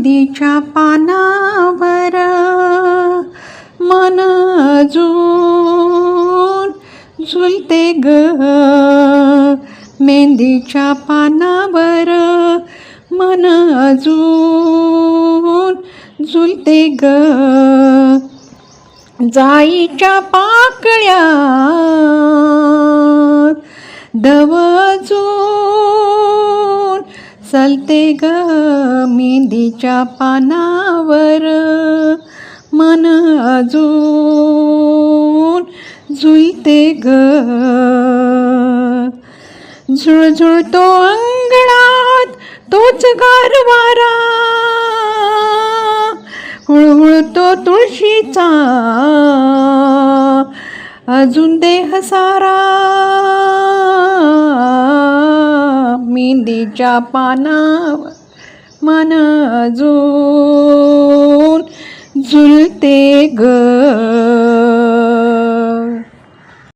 मेहंदीच्या पानावर मन अजून झुलते ग. मेहंदीच्या पानावर मन अजून झुलते ग. जाईच्या पाकळ्या धवजून चलते ग मेंदीच्या पानावर. मन अजून झुलते ग. झुळझुळतो अंगणात तोच गारवारा. हुळहुळतो तुळशीचा. अजून देह सारा. मेहंदीच्या पानावर मन अजून झुलते ग.